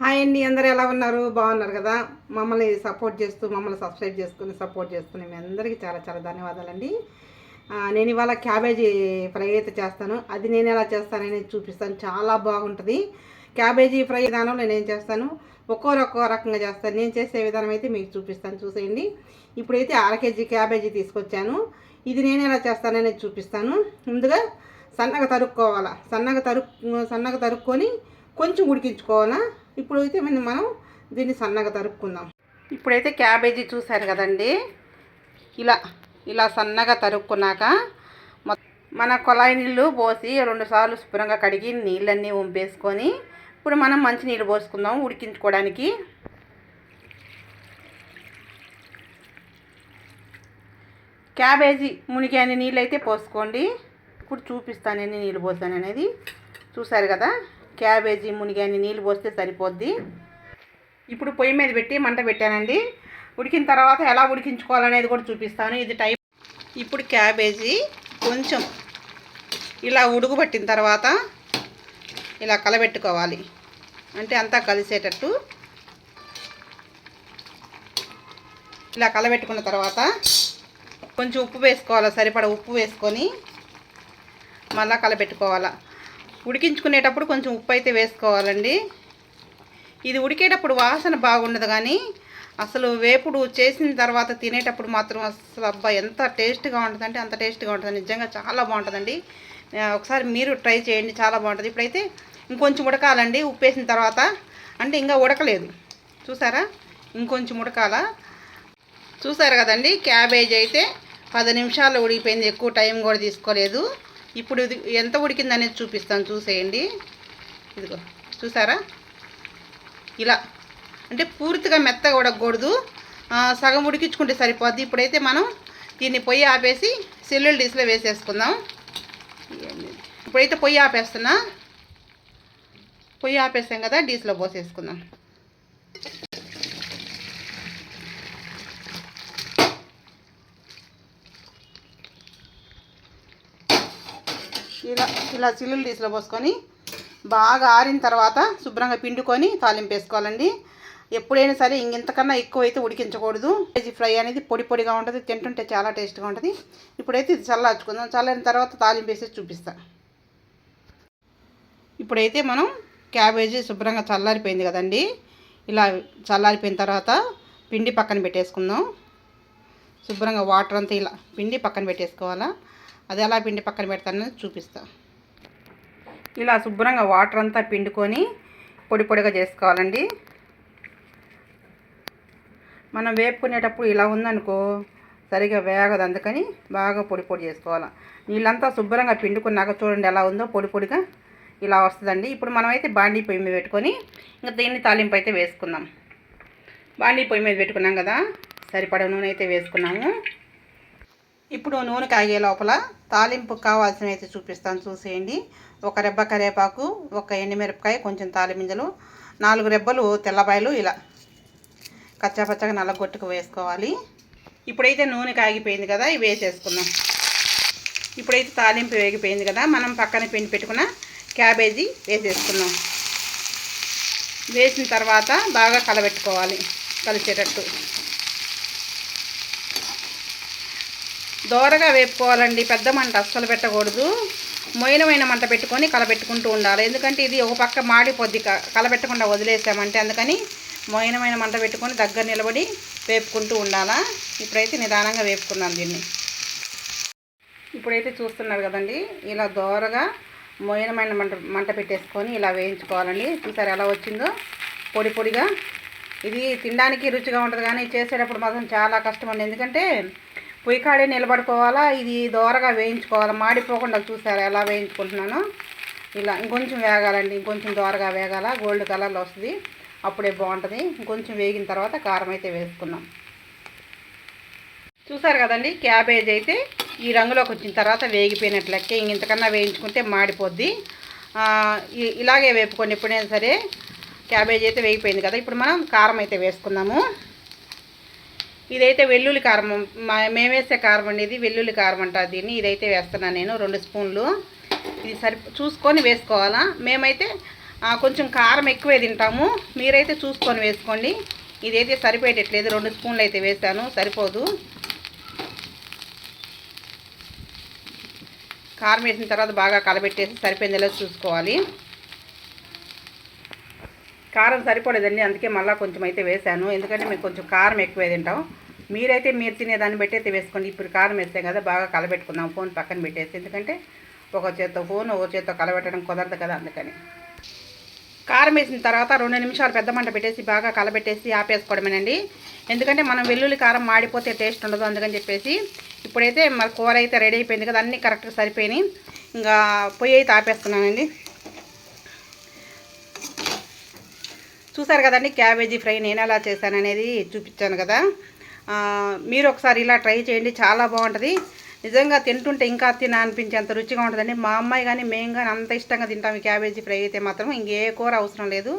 Hi అండి అందరూ ఎలా ఉన్నారు? బాగున్నారు కదా? మమ్మల్ని సపోర్ట్ చేస్తూ మమ్మల్ని సబ్స్క్రైబ్ చేసుకుని సపోర్ట్ చేస్తున్న మీ అందరికీ చాలా చాలా ధన్యవాదాలండి. నేను ఇవాళ క్యాబేజీ ఫ్రై అయితే చేస్తాను. అది నేను ఎలా చేస్తానని చూపిస్తాను. చాలా బాగుంటుంది. క్యాబేజీ ఫ్రై విధానం నేను ఏం చేస్తాను? ఒక్కోరు ఒక్కో రకంగా చేస్తాను. నేను చేసే విధానం అయితే మీకు చూపిస్తాను. చూసేయండి. ఇప్పుడైతే అర కేజీ క్యాబేజీ తీసుకొచ్చాను. ఇది నేను ఎలా చేస్తాననేది చూపిస్తాను. ముందుగా సన్నగా తరుక్కోవాలా? సన్నగా తరుక్కు సన్నగా తరుక్కొని కొంచెం ఉడికించుకోవాలా? ఇప్పుడు అయితే మనం దీన్ని సన్నగా తరుక్కుందాం. ఇప్పుడైతే క్యాబేజీ చూశారు కదండి? ఇలా ఇలా సన్నగా తరుక్కున్నాక మన కొలాయి నీళ్ళు పోసి రెండుసార్లు శుభ్రంగా కడిగి నీళ్ళన్నీ వంపేసుకొని ఇప్పుడు మనం మంచి నీళ్ళు పోసుకుందాం ఉడికించుకోవడానికి. క్యాబేజీ మునిగి అన్ని నీళ్ళు అయితే పోసుకోండి. ఇప్పుడు చూపిస్తాను ఎన్ని నీళ్ళు పోసాను అనేది. చూసారు కదా? క్యాబేజీ మునిగాని నీళ్ళు పోస్తే సరిపోద్ది. ఇప్పుడు పొయ్యి మీద పెట్టి మంట పెట్టానండి. ఉడికిన తర్వాత ఎలా ఉడికించుకోవాలనేది కూడా చూపిస్తాను. ఇది టైం ఇప్పుడు క్యాబేజీ కొంచెం ఇలా ఉడుకుబట్టిన తర్వాత ఇలా కలబెట్టుకోవాలి. అంటే అంతా కలిసేటట్టు. ఇలా కలబెట్టుకున్న తర్వాత కొంచెం ఉప్పు వేసుకోవాలి? సరిపడ ఉప్పు వేసుకొని మళ్ళీ కలబెట్టుకోవాలా? ఉడికించుకునేటప్పుడు కొంచెం ఉప్పు అయితే వేసుకోవాలండి. ఇది ఉడికేటప్పుడు వాసన బాగుండదు కానీ అసలు వేపుడు చేసిన తర్వాత తినేటప్పుడు మాత్రం అసలు అబ్బా ఎంత టేస్ట్గా ఉంటుందంటే అంత టేస్ట్గా ఉంటుంది. నిజంగా చాలా బాగుంటుందండి. ఒకసారి మీరు ట్రై చేయండి చాలా బాగుంటుంది. ఇప్పుడైతే ఇంకొంచెం ఉడకాలండి. ఉప్పు వేసిన తర్వాత అంటే ఇంకా ఉడకలేదు. చూసారా? ఇంకొంచెం ఉడకాల. చూసారు కదండి? క్యాబేజ్ అయితే పది నిమిషాలు ఉడికిపోయింది. ఎక్కువ టైం కూడా తీసుకోలేదు. ఇప్పుడు ఇది ఎంత ఉడికిందనేది చూపిస్తాను. చూసేయండి. ఇదిగో చూసారా? ఇలా. అంటే పూర్తిగా మెత్తగా ఉడకూడదు సగం ఉడికించుకుంటే సరిపోద్ది. ఇప్పుడైతే మనం దీన్ని పొయ్యి ఆపేసి సెల్లుల్ డిస్లో వేసేసుకుందాం. ఇప్పుడైతే పొయ్యి ఆపేస్తున్నా. పొయ్యి ఆపేసాం కదా డీస్లో పోసేసుకుందాం. ఇలా ఇలా చిల్లులు డీస్లో పోసుకొని బాగా ఆరిన తర్వాత శుభ్రంగా పిండుకొని తాలింపు వేసుకోవాలండి. ఎప్పుడైనా సరే ఇంకెంతకన్నా ఎక్కువ అయితే ఉడికించకూడదు. వెజ్ ఫ్రై అనేది పొడి పొడిగా ఉంటుంది తింటుంటే చాలా టేస్ట్గా ఉంటుంది. ఇప్పుడైతే ఇది చల్లార్చుకుందాం. చల్లారిన తర్వాత తాలింపు వేసి చూపిస్తా. ఇప్పుడైతే మనం క్యాబేజీ శుభ్రంగా చల్లారిపోయింది కదండి. ఇలా చల్లారిపోయిన తర్వాత పిండి పక్కన పెట్టేసుకుందాం. శుభ్రంగా వాటర్ అంతా ఇలా పిండి పక్కన పెట్టేసుకోవాలా? అది ఎలా పిండి పక్కన పెడతానని చూపిస్తా. ఇలా శుభ్రంగా వాటర్ అంతా పిండుకొని పొడి పొడిగా చేసుకోవాలండి. మనం వేపుకునేటప్పుడు ఇలా ఉందనుకో సరిగా వేగదు అందుకని బాగా పొడి పొడి చేసుకోవాలి. నీళ్ళంతా శుభ్రంగా పిండుకున్నాక చూడండి ఎలా ఉందో పొడి పొడిగా ఇలా వస్తుందండి. ఇప్పుడు మనమైతే బాండీ పొయ్యి మీద పెట్టుకొని ఇంకా దీన్ని తాలింపు అయితే వేసుకుందాం. బాండీ పొయ్యి మీద పెట్టుకున్నాం కదా? సరిపడ నూనె అయితే వేసుకున్నాము. ఇప్పుడు నూనె కాగే లోపల తాలింపు కావాల్సినవి అయితే చూపిస్తాను చూసేయండి. ఒక రెబ్బ కరివేపాకు ఒక ఎండుమిరపకాయ కొంచెం తాలిమింజలు నాలుగు రెబ్బలు తెల్లబాయలు ఇలా కచ్చాపచ్చగా నల్లగొట్టుకు వేసుకోవాలి. ఇప్పుడైతే నూనె కాగిపోయింది కదా ఇవి వేసేసుకుందాం. ఇప్పుడైతే తాలింపు వేగిపోయింది కదా మనం పక్కన పిండి పెట్టుకున్న క్యాబేజీ వేసేసుకున్నాం వేసిన తర్వాత బాగా కలబెట్టుకోవాలి కలిసేటట్టు. దోరగా వేపుకోవాలండి. పెద్ద మంట అస్సలు పెట్టకూడదు. మొయినమైన మంట పెట్టుకొని కలబెట్టుకుంటూ ఉండాలి. ఎందుకంటే ఇది ఒక పక్క మాడిపోద్ది. కలబెట్టకుండా వదిలేసామంటే అందుకని మొయినమైన మంట పెట్టుకొని దగ్గర నిలబడి వేపుకుంటూ ఉండాలా? ఇప్పుడైతే నిదానంగా వేపుకున్నాను దీన్ని. ఇప్పుడైతే చూస్తున్నారు కదండి. ఇలా దోరగా మొయినమైన మంట మంట పెట్టేసుకొని ఇలా వేయించుకోవాలండి. చూసారు ఎలా వచ్చిందో? పొడి పొడిగా. ఇది తినడానికి రుచిగా ఉంటుంది కానీ చేసేటప్పుడు మాత్రం చాలా కష్టం అండి. ఎందుకంటే పొయ్యి కాడే నిలబడుకోవాలా? ఇది దోరగా వేయించుకోవాలా? మాడిపోకుండా చూసారా ఎలా వేయించుకుంటున్నానో? ఇలా ఇంకొంచెం వేగాలండి. ఇంకొంచెం దోరగా వేగాల? గోల్డ్ కలర్లో వస్తుంది. అప్పుడే బాగుంటుంది. ఇంకొంచెం వేగిన తర్వాత కారం అయితే వేసుకున్నాం చూసారు కదండి? క్యాబేజ్ అయితే ఈ రంగులోకి వచ్చిన తర్వాత వేగిపోయినట్లు లెక్క. ఇంతకన్నా వేయించుకుంటే మాడిపోద్ది. ఇలాగే వేపుకోండి ఎప్పుడైనా సరే క్యాబేజ్ అయితే వేగిపోయింది కదా? ఇప్పుడు మనం కారం అయితే వేసుకుందాము. ఇదైతే వెల్లుల్లి కారం మా- మేము వేసే కారం అండి ఇది వెల్లుల్లి కారం అంటారు దీన్ని. ఇదైతే వేస్తున్నాను నేను రెండు స్పూన్లు. ఇది సరి చూసుకొని వేసుకోవాలా? మేమైతే కొంచెం కారం ఎక్కువే తింటాము. మీరైతే చూసుకొని వేసుకోండి. ఇదైతే సరిపోయేటట్లేదు. రెండు స్పూన్లు అయితే వేసాను. సరిపోదు. కారం వేసిన తర్వాత బాగా కలబెట్టేసి సరిపోయిందేలా చూసుకోవాలి. కారం సరిపోలేదండి అందుకే మళ్ళీ కొంచెం అయితే వేసాను ఎందుకంటే మేము కొంచెం కారం ఎక్కువే తింటాం. మీరైతే మీరు తినేదాన్ని బట్టి అయితే వేసుకోండి. ఇప్పుడు కారం వేస్తే కదా బాగా కలబెట్టుకుందాం ఫోన్ పక్కన పెట్టేసి. ఎందుకంటే ఒక చేత్తో ఫోన్ ఒక చేత్తో కలబెట్టడం కుదరదు కదా అందుకని. కారం వేసిన తర్వాత రెండు నిమిషాలు పెద్ద మంట పెట్టేసి బాగా కలబెట్టేసి ఆపేసుకోవడమేనండి. ఎందుకంటే మనం వెల్లుల్లి కారం మాడిపోతే టేస్ట్ ఉండదు అందుకని చెప్పేసి. ఇప్పుడైతే మరి కూర అయితే రెడీ అయిపోయింది కదా అన్నీ కరెక్ట్గా సరిపోయినాయి. ఇంకా పొయ్యి అయితే ఆపేస్తున్నానండి. చూసారు కదండి క్యాబేజీ ఫ్రై నేను ఎలా చేశాననేది చూపించాను కదా. మీరు ఒకసారి ఇలా ట్రై చేయండి చాలా బాగుంటుంది. నిజంగా తింటుంటే ఇంకా తిన అనిపించేంత రుచిగా ఉంటుందండి. మా అమ్మాయి కానీ మేము కానీ అంత ఇష్టంగా తింటాం ఈ క్యాబేజీ ఫ్రై అయితే మాత్రం. ఇంకే కూర అవసరం లేదు.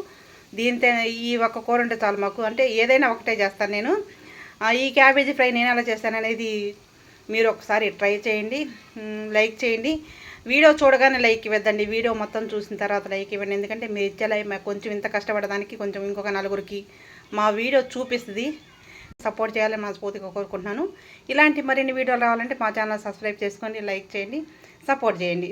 దీంతో ఈ ఒక్క కూర ఉంటే చాలు మాకు. అంటే ఏదైనా ఒకటే చేస్తాను నేను. ఈ క్యాబేజీ ఫ్రై నేను ఎలా చేస్తాను అనేది మీరు ఒకసారి ట్రై చేయండి. లైక్ చేయండి. వీడియో చూడగానే లైక్ ఇవ్వద్దండి. వీడియో మొత్తం చూసిన తర్వాత లైక్ ఇవ్వండి. ఎందుకంటే మీరు ఇచ్చే కొంచెం ఇంత కష్టపడడానికి కొంచెం ఇంకొక నలుగురికి మా వీడియో చూపిస్తుంది. సపోర్ట్ చేయాలని మనస్ఫూర్తిగా కోరుకుంటున్నాను. ఇలాంటి మరిన్ని వీడియోలు రావాలంటే మా ఛానల్ సబ్స్క్రైబ్ చేసుకోండి లైక్ చేయండి. సపోర్ట్ చేయండి.